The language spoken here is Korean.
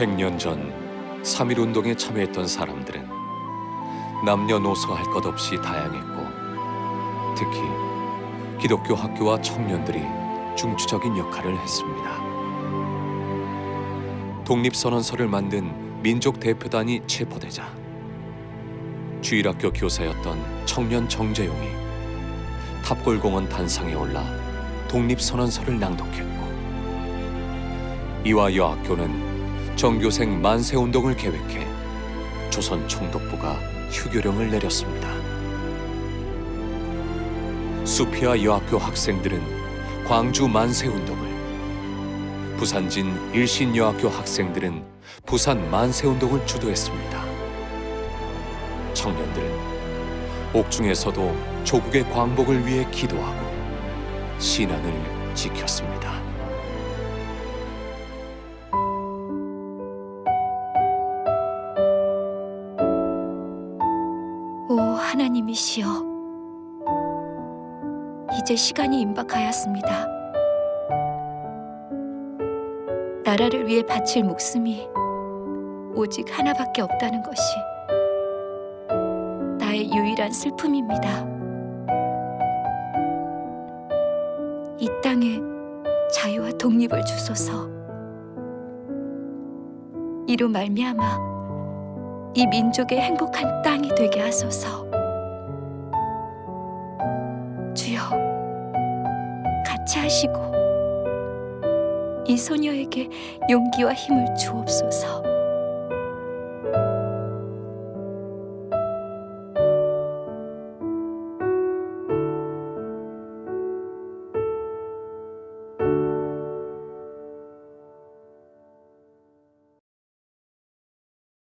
100년 전 3.1 운동에 참여했던 사람들은 남녀노소 할 것 없이 다양했고 특히 기독교 학교와 청년들이 중추적인 역할을 했습니다. 독립선언서를 만든 민족 대표단이 체포되자 주일학교 교사였던 청년 정재용이 탑골공원 단상에 올라 독립선언서를 낭독했고 이와 여학교는 정교생 만세운동을 계획해 조선 총독부가 휴교령을 내렸습니다. 수피아 여학교 학생들은 광주 만세운동을 부산진 일신 여학교 학생들은 부산 만세운동을 주도했습니다. 청년들은 옥중에서도 조국의 광복을 위해 기도하고 신앙을 지켰습니다. 하나님이시여. 이제 시간이 임박하였습니다. 나라를 위해 바칠 목숨이 오직 하나밖에 없다는 것이 나의 유일한 슬픔입니다. 이 땅에 자유와 독립을 주소서. 이로 말미암아 이 민족의 행복한 땅이 되게 하소서. 같이 하시고 이 소녀에게 용기와 힘을 주옵소서.